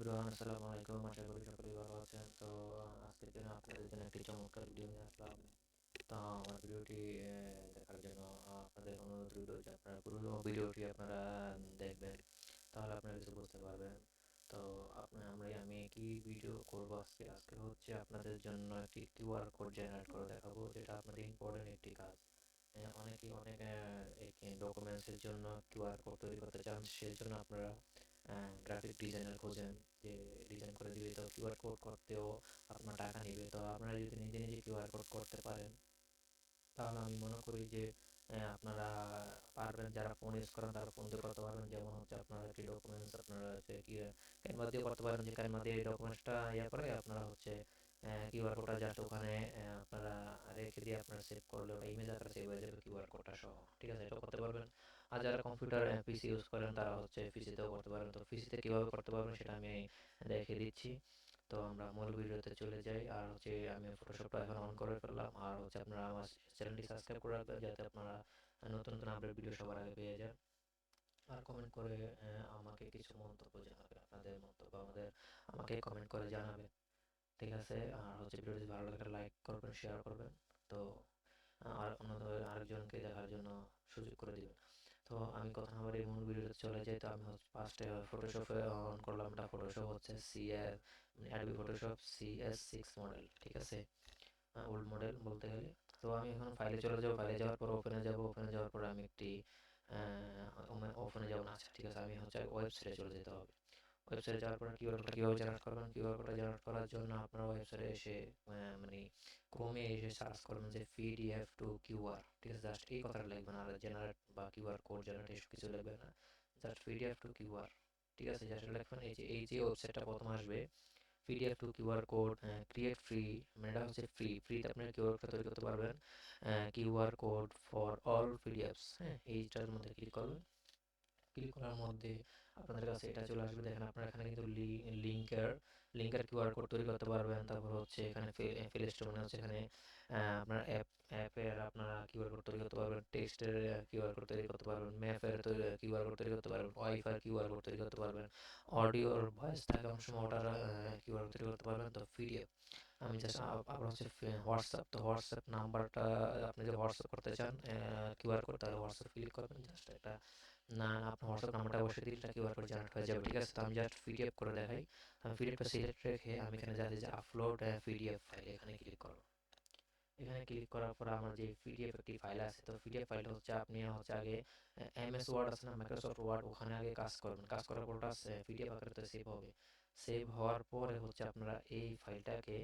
Everyone আসসালামু আলাইকুম, আশা করি সকলেই ভালো আছেন। তো, আজকের দিনে আপনাদের জন্য একটি চমৎকার ভিডিও নিয়ে আসলাম। তো, আমার ভিডিওটি দেখার জন্য আপনাদের অনুরোধ রইল যে আপনারা পুরো ভিডিওটি আপনারা দেখবেন, তাহলে আপনারা কিছু বুঝতে পারবেন। তো আপনার আমরা, আমি কি ভিডিও করব আজকে? আজকে হচ্ছে আপনাদের জন্য একটি কিউআর কোড জেনারেট করে দেখাবো, যেটা আপনাদের ইম্পর্টেন্ট একটি কাজ। অনেকেই অনেক ডকুমেন্টসের জন্য কিউআর কোড তৈরি করতে চান সেই জন্য আপনারা গ্রাফিক ডিজাইনার খোঁজেন যে ডিজাইন করে দিবে তো কিউআর কোড করতেও আপনার টাকা নেবে তো আপনারা যদি নিজে নিজে কিউআর কোড করতে পারেন তাহলে আমি মনে করি যে আপনারা পারবেন যারা ফোন ইউজ করেন তারা ফোন দিয়ে করতে পারবেন যেমন হচ্ছে আপনারা একটি ডকুমেন্টস আপনারা হচ্ছে কি ক্যানভা দিয়ে করতে পারেন যে ক্যানভা দিয়ে ডকুমেন্টসটা ইয়ে করে আপনারা হচ্ছে কিউআর কোডটা জাস্ট ওখানে আপনারা রেখে দিয়ে আপনারা সেভ করলে ইমেজ আকারে সেভ হয়ে যাবে কিউআর কোডটা সহ ঠিক আছে এটা করতে পারবেন যারা কম্পিউটার পিসি ইউজ করেন, তারা হচ্ছে পিসিতেও করতে পারেন। তো পিসিতে কীভাবে করতে পারবেন সেটা আমি দেখিয়ে দিচ্ছি। তো আমরা মূল ভিডিওতে চলে যাই। আর হচ্ছে আমি ফটোশপটা এখন অন করে ফেললাম। আর হচ্ছে আপনারা আমার চ্যানেলটি সাবস্ক্রাইব করে রাখবেন, যাতে আপনারা নতুন নতুন আপডেট ভিডিও সবার আগে পেয়ে যান। আর কমেন্ট করে আমাকে কিছু মন্তব্য জানাবেন, আপনাদের মন্তব্য আমাদের, আমাকে কমেন্ট করে জানাবেন। ঠিক আছে? আর হচ্ছে ভিডিওটি ভালো লাগে লাইক করবেন শেয়ার করবেন। তো, আর অন্য আরেকজনকে দেখার জন্য সুযোগ করে দিবেন। তো আমি কথা আমার এই মূল ভিডিওতে চলে যাই। তো আমি ফার্স্টে ফটোশপে অন করলাম। এটা ফটোশপ হচ্ছে CS Adobe Photoshop CS six model ঠিক আছে? ওল্ড মডেল বলতে গেলে। তো আমি এখন ফাইলে চলে যাব। ফাইলে যাওয়ার পর ওপেনে যাব। ওপেনে যাওয়ার পর আমি একটি ওপেনে যাব না। আচ্ছা ঠিক আছে। আমি হচ্ছে ওয়েবসাইটে চলে যেতে হবে। ওয়েবসাইটে যাওয়ার পরে কিউআর কোডটা কীভাবে জেনারেট করবেন কিউআর কোডটা জেনারেট করার জন্য আপনারা ওয়েবসাইটে এসে মানে ক্রোমে এসে সার্চ করবেন যে পিডিএফ টু কিউআর ঠিক আছে? জাস্ট এই কথাটা লিখবেন, আর জেনারেট বা কিউআর কোড জেনারেট এসব কিছু লিখবেন না জাস্ট পিডিএফ টু কিউআর ঠিক আছে? জাস্ট লিখবেন, এই যে এই যে ওয়েবসাইটটা প্রথম আসবে PDF to QR code create free মানে এটা হচ্ছে ফ্রি ফ্রিতে আপনি কিউআর কোড তৈরি করতে পারবেন QR code for all PDFs হ্যাঁ? এইটার মধ্যে ক্লিক করবেন ক্লিক করার মধ্যে আপনাদের কাছে এটা চলে আসবে। দেখেন আপনারা এখানে কিন্তু লিঙ্কের লিঙ্কের কিউআর কোড তৈরি করতে পারবেন। তারপর হচ্ছে এখানে প্লে স্টোর মানে হচ্ছে এখানে আপনার অ্যাপ অ্যাপের আপনারা কিউআর কোড তৈরি করতে পারবেন টেক্সটের কিউআর কোড তৈরি করতে পারবেন ম্যাপের কিউআর কোড তৈরি করতে পারবেন ওয়াইফাই কিউআর কোড তৈরি করতে পারবেন অডিওর ভয়েস থাকে সময় ওটার কিউআর কোড তৈরি করতে পারবেন। তো পিডিএফ আমি জাস্ট আবার হচ্ছে হোয়াটসঅ্যাপ তো হোয়াটসঅ্যাপ নাম্বারটা আপনি যে হোয়াটসঅ্যাপ করতে চান কিউআর কোড তাহলে হোয়াটসঅ্যাপ ক্লিক করবেন। জাস্ট একটা না আপনার হোয়াটসঅ্যাপ নাম্বারটা বসে দিলে কিউআর কোড জেনারেট হয়ে যাবে। ঠিক আছে, তো আমি জাস্ট পিডিএফ করে দেখাই। আমি পিডিএফটা সিলেক্ট রেখে আমি এখানে যাচ্ছি যে আপলোড পিডিএফ ফাইল এখানে ক্লিক করব। এখানে ক্লিক করার পর আমার যে পিডিএফ একটি ফাইল আছে, তো পিডিএফ ফাইলটা হচ্ছে আপনি হচ্ছে আগে এমএস ওয়ার্ড আছে না মাইক্রোসফট ওয়ার্ড ওখানে আগে কাজ করবেন। কাজ করার পর ওটা পিডিএফ আকারে সেভ হবে। সেভ হওয়ার পরে হচ্ছে আপনারা এই ফাইলটাকে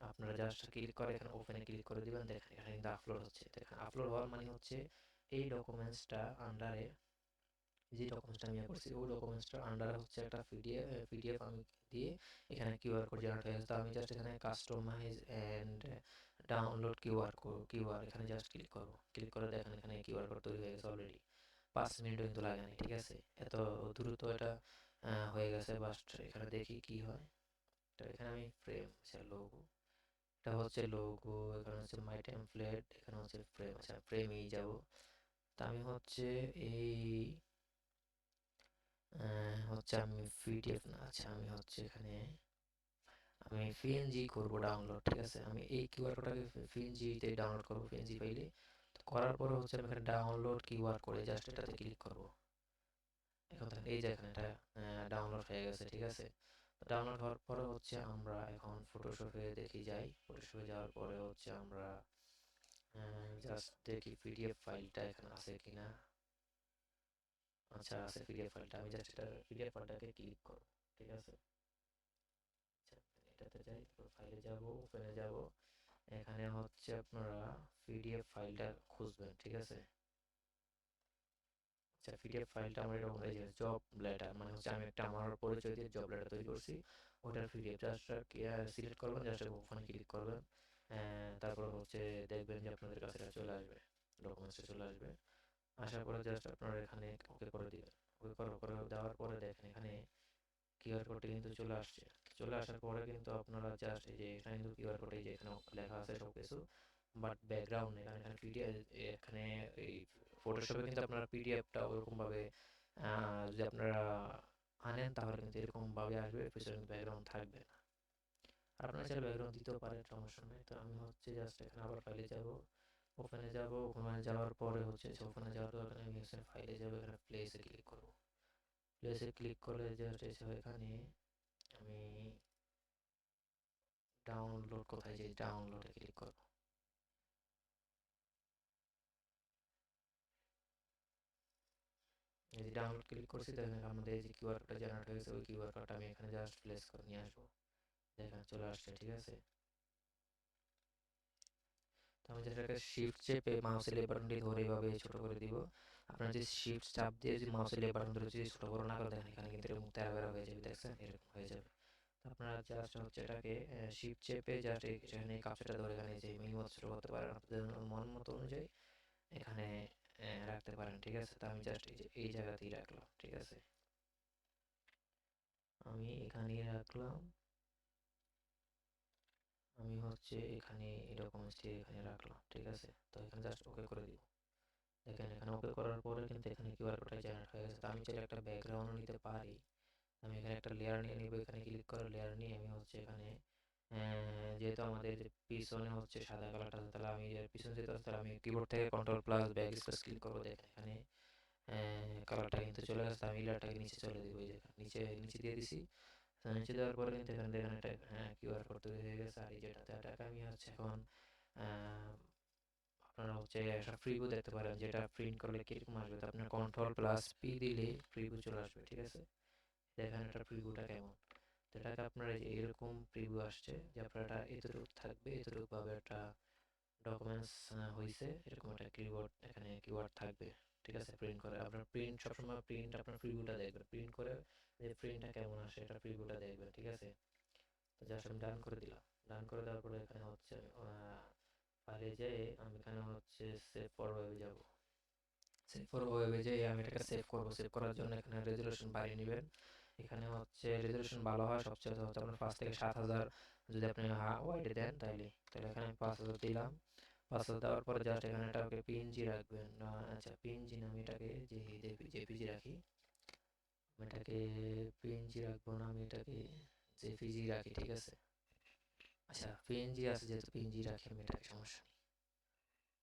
আপনারা জাস্ট ক্লিক করে, এখানে ওপেনে ক্লিক করে দিবেন, দেখেন এখানে কিন্তু আপলোড হচ্ছে। দেখেন আপলোড হওয়ার মানে হচ্ছে এই ডকুমেন্টসটা আন্ডারে যে ডকুমেন্টসটা আমি করছি ওই ডকুমেন্টসটার আন্ডারে হচ্ছে একটা পিডিএফ পিডিএফ আমি দিয়ে এখানে কিউআর কোড জেনারেট হয়ে গেছে। আমি জাস্ট এখানে customize and download QR code QR এখানে জাস্ট ক্লিক করব। ক্লিক করে দেখেন এখানে কিউআর কোড তৈরি হয়ে গেছে অলরেডি পাঁচ মিনিটও কিন্তু লাগে না ঠিক আছে? এত দ্রুত এটা হয়ে গেছে বাস্ট এখানে দেখি কি হয়। তো এখানে আমি ফ্রেম আচ্ছা লোগো এটা হচ্ছে লোগো এখানে হচ্ছে মাই টেমপ্লেট এখানে হচ্ছে ফ্রেম আচ্ছা ফ্রেমেই যাব। তা আমি হচ্ছে এই হচ্ছে আমি পিডিএফ না আচ্ছা আমি হচ্ছে এখানে আমি পিএনজি করব ডাউনলোড ঠিক আছে? আমি এই কিউআর কোডটাকে পিএনজিতে ডাউনলোড করব পিএনজি ফাইলে তো করার পরে হচ্ছে আমি এখানে ডাউনলোড কিউআর করে জাস্ট এটাতে ক্লিক করব। এখন দেখেন এই যে এখানে এটা ডাউনলোড হয়ে গেছে ঠিক আছে? ডাউনলোড হওয়ার পরে হচ্ছে আমরা এখন ফটোশপে দেখি যাই। ফটোশপে যাওয়ার পরে হচ্ছে আমরা জাস্ট দেখি পিডিএফ ফাইলটা এখানে আছে কিনা। আচ্ছা আছে পিডিএফ ফাইলটা আমি জাস্ট এটা পিডিএফ ফাইলটাকে ক্লিক করব, ঠিক আছে? আচ্ছা এটাতে যাই ফাইলে যাব ওপেনে যাব। এখানে হচ্ছে আপনারা পিডিএফ ফাইলটা খুঁজবেন, ঠিক আছে? আচ্ছা পিডিএফ ফাইলটা আমার এরকম, এই যে জব লেটার মানে হচ্ছে আমি একটা, আমার পরিচয় দিয়ে জব লেটার তৈরি করছি। ওটার পিডিএফ জাস্ট সিলেক্ট করবেন জাস্ট ওখানে ক্লিক করবেন। তারপর হচ্ছে দেখবেন যে আপনাদের কাছে চলে আসবে ডকুমেন্টসে চলে আসবে। আসার পরে জাস্ট আপনারা এখানে ওকে করে দিবেন ওকে করে করে দেওয়ার পরে দেখেন এখানে কিউআর কোডটি কিন্তু চলে আসছে। চলে আসার পরে কিন্তু আপনারা জাস্ট এই যে এখানে কিন্তু কিউআর কোড যে এখানে লেখা আছে সব কিছু বাট ব্যাকগ্রাউন্ডে এখানে পিডিএফ এখানে এই ফটোশপে কিন্তু আপনারা পিডিএফটা ওরকমভাবে যদি আপনারা আনেন তাহলে কিন্তু এরকম ভাবে আসবে পিছনে ব্যাকগ্রাউন্ড থাকবে না। আপনারা চাইলে ব্যাকগ্রাউন্ড দিতেও পারেন, সমস্যা নেই। তো আমি হচ্ছে জাস্ট এখানে আবার ফাইলে যাব। ওখানে যাব ওখানে যাওয়ার পরে হচ্ছে ওখানে যাওয়ার পর আমি এখানে ফাইলে যাব, এখানে প্লেসে ক্লিক করব। প্লেসে ক্লিক করলে জাস্ট এসে এখানে আমি ডাউনলোড কোথায় যে ডাউনলোডে ক্লিক করব। এই যে ডাউনলোড ক্লিক করছি, দেখেন আমাদের এই যে কিউআর কোডটা জেনারেট হয়েছে, ওই কিউআর কোডটা আমি এখানে জাস্ট প্লেস করে নিয়ে আসব। দেখেন চলে আসছে, ঠিক আছে? তো আমি যেটাকে শিফট চেপে মাউসের লেবার বাটনটি ধরে এভাবে ছোট করে দিব, আপনার যে শিফট চাপ দিয়ে যদি মাউসের লেবার বাটন ধরে যদি ছোট করে না করে দেখেন এখানে কিন্তু এরকম তেরা হয়ে যাবে, দেখছেন? এরকম হয়ে যাবে। আপনারা জাস্ট হচ্ছে এটাকে শিফট চেপে জাস্ট এখানে কাপচারটা ধরে এখানে যে মিনিমাম ছোট করতে পারেন, আপনাদের মন মতো অনুযায়ী এখানে রাখতে পারেন, ঠিক আছে? তো আমি জাস্ট এই জায়গাতেই রাখলাম, ঠিক আছে? আমি এখানেই রাখলাম। আমি হচ্ছে এখানে এরকম এখানে রাখলাম, ঠিক আছে? তো এখানে জাস্ট ওকে করে দিব। দেখেন, এখানে ওকে করার পরে কিন্তু এখানে কিউআর কোডটা জেনারেট হয়ে গেছে। তো আমি চাইলে একটা ব্যাকগ্রাউন্ড নিতে পারি। আমি এখানে একটা লেয়ার নিয়ে নিব, এখানে ক্লিক করে লেয়ার নিয়ে আমি হচ্ছে এখানে যেহেতু আমাদের পিছনে হচ্ছে সাদা কালারটা তাহলে আমি পিছনে যেতে তাহলে আমি কিবোর্ড থেকে control plus back space click করব। দেখেন, এখানে কালারটা কিন্তু চলে গেছে। আমি লেয়ারটাকে নিচে চলে দিব নিচে নিচে দিয়ে দিছি। নিচে দেওয়ার পরে কিন্তু এখানে দেখেন একটা হ্যাঁ কিউআর কোড তৈরি হয়ে গেছে আর এই যেটাতে এটাকে আমি হচ্ছে এখন আপনারা হচ্ছে একটা ফ্রিবু দেখতে পারেন যেটা প্রিন্ট করলে কীরকম আসবে তো আপনার কন্ট্রোল প্লাস পি দিলে ফ্রিবু চলে আসবে ঠিক আছে দেখেন এটা প্রিভিউটা কেমন তো এটাকে আপনারা এরকম প্রিভিউ আসছে যে আপনার এটা এতটুকু থাকবে এতটুকু ভাবে একটা ডকুমেন্টস হয়েছে এরকম একটা কিবোর্ড এখানে কিওয়ার্ড থাকবে ঠিক আছে? প্রিন্ট করে আপনার প্রিন্ট সবসময় প্রিন্ট আপনার প্রিভিউটা দেখবেন প্রিন্ট করে যে প্রিন্টটা কেমন আসে, এটা প্রিভিউটা দেখবেন ঠিক আছে? তো জাস্ট আমি ডান করে দিলাম। ডান করে দেওয়ার পরে এখানে হচ্ছে ফাইলে যেয়ে আমি এখানে হচ্ছে সেভ ফর ওয়েবে যাব। সেভ ফর ওয়েবে যেয়ে আমি এটাকে সেভ করব। সেভ করার জন্য এখানে রেজুলেশন বাড়িয়ে নেবেন। এখানে হচ্ছে রেজলিউশন ভালো হয় সবচেয়ে হচ্ছে আপনার পাঁচ থেকে সাত হাজার যদি আপনি ওয়াইডে দেন তাইলে। তাহলে এখানে আমি পাঁচ হাজার দিলাম। হাজার দেওয়ার পরে জাস্ট এখানে এটাকে পিএনজি রাখবেন। না আচ্ছা পিএনজি না আমি এটাকে যে জেপিজি রাখি আমি এটাকে পিএনজি রাখব না আমি এটাকে জেপিজি রাখি ঠিক আছে? আচ্ছা পিএনজি আছে যেহেতু পিএনজি রাখি আমি এটাকে সমস্যা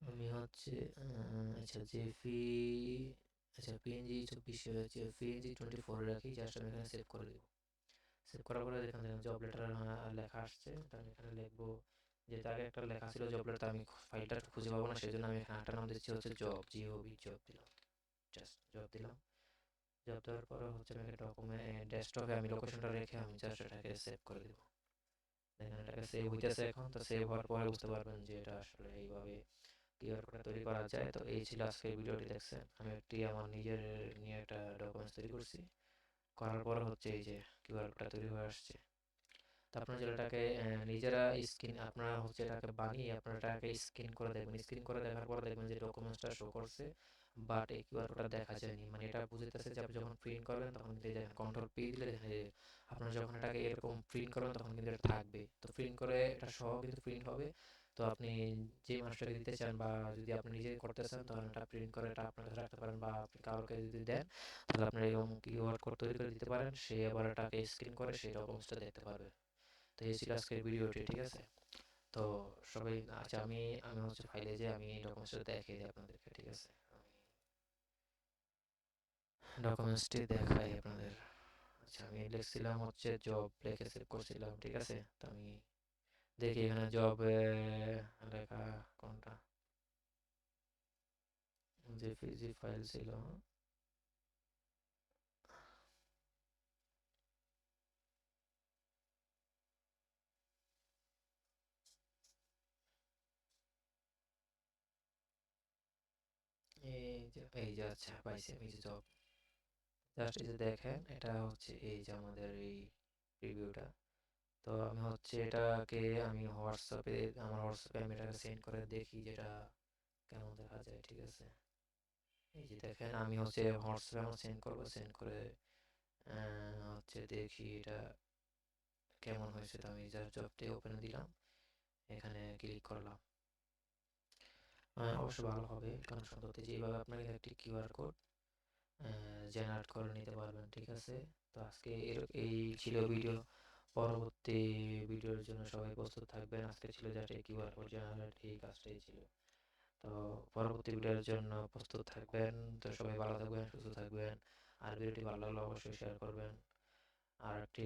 আমি হচ্ছে আচ্ছা জেপি আচ্ছা পিএনজি চব্বিশ পিএনজি টোয়েন্টি ফোর রাখি জাস্ট আমি এখানে সেভ করে দেবো। সেভ করার পরে এখানে জব লেটার লেখা আসছে আমি এখানে লিখব যে তার একটা লেখা ছিল জব লেটার আমি ফাইলটা খুঁজে পাবো না সেই জন্য আমি এখানে একটা নাম দিচ্ছি হচ্ছে job G O B job দিলাম। জাস্ট জব দিলাম। জব দেওয়ার পরে হচ্ছে আমি ডকুমেন্ট ডেস্কটপে আমি লোকেশনটা রেখে আমি জাস্ট এটাকে সেভ করে দেবো। দেখেন এটাকে সেভ হইতেছে এখন, তো সেভ হওয়ার পরে বুঝতে পারবেন যে এটা আসলে এইভাবে কিউআর কোডটা তৈরি করা যায়। তো এই ছিল আজকের ভিডিওটি, দেখছেন? আমি একটি আমার নিজের নিয়ে একটা ডকুমেন্টস তৈরি করছি। করার পর হচ্ছে এই যে কিউআর কোডটা তৈরি হয়ে আসছে। তো আপনারা যেটাকে নিজেরা স্ক্রিন আপনারা হচ্ছে এটাকে বানিয়ে আপনারা এটাকে স্ক্রিন করে দেখবেন। স্ক্রিন করে দেখার পর দেখবেন যে ডকুমেন্টসটা শো করছে বাট এই কিউআর কোডটা দেখা যায়নি। মানে এটা বুঝতেছে যে আপনি যখন প্রিন্ট করবেন তখন কিন্তু কন্ট্রোল পি দিলে দেখেন যে আপনারা যখন এটাকে এরকম প্রিন্ট করবেন তখন কিন্তু এটা থাকবে। তো প্রিন্ট করে এটা সহ কিন্তু প্রিন্ট হবে। তো আপনি যে মানুষটাকে দিতে চান বা যদি আপনি নিজে করতে চান তাহলে এটা প্রিন্ট করে এটা আপনার কাছে রাখতে পারেন বা আপনি কাউকে যদি দেন তাহলে আপনি এরকম কিউআর কোড তৈরি করে দিতে পারেন। সে আবার এটাকে স্ক্রিন করে সেই ডকুমেন্টসটা দেখতে পারবে। তো এই ছিল আজকের ভিডিওটি, ঠিক আছে? তো সবাই আচ্ছা আমি আমি হচ্ছে ফাইলে যে আমি ডকুমেন্টসটা দেখিয়ে দিই আপনাদেরকে, ঠিক আছে? ডকুমেন্টসটি দেখাই আপনাদের। আচ্ছা আমি লিখছিলাম হচ্ছে জব লিখে সেভ করছিলাম, ঠিক আছে? তো আমি দেখি এখানে জব লেখা কোনটা। যে ফাইল ছিল এই যে এই আচ্ছা পাইছি আমি যে জব জাস্ট এই যে দেখেন, এটা হচ্ছে এই যে আমাদের এই রিভিউটা তো আমি হচ্ছে এটাকে আমি হোয়াটসঅ্যাপে আমার হোয়াটসঅ্যাপে আমি এটাকে সেন্ড করে দেখি যেটা কেমন দেখা যায়, ঠিক আছে? এই যে দেখেন, আমি হচ্ছে হোয়াটসঅ্যাপে আমার সেন্ড করব সেন্ড করে হচ্ছে দেখি এটা কেমন হয়েছে। তো আমি জাস্ট জবটি ওপেন দিলাম, এখানে ক্লিক করলাম। অবশ্যই ভালো হবে। কারণ সম্ভবত যেভাবে আপনাকে একটি কিউআর কোড জেনারেট করে নিতে পারবেন ঠিক আছে? তো আজকে এই ছিল ভিডিও পরবর্তী ভিডিওর জন্য সবাই প্রস্তুত থাকবেন। আজকে ছিল যা কিউআর কোড জেনারেট এই কাজটাই ছিল। তো পরবর্তী ভিডিওর জন্য প্রস্তুত থাকবেন। তো সবাই ভালো থাকবেন সুস্থ থাকবেন। আর ভিডিওটি ভালো লাগলে অবশ্যই শেয়ার করবেন। আর একটি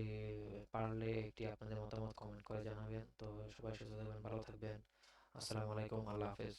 পারলে একটি আপনাদের মতামত কমেন্ট করে জানাবেন। তো সবাই সুস্থ থাকবেন ভালো থাকবেন। আসসালামু আলাইকুম আল্লাহ হাফেজ।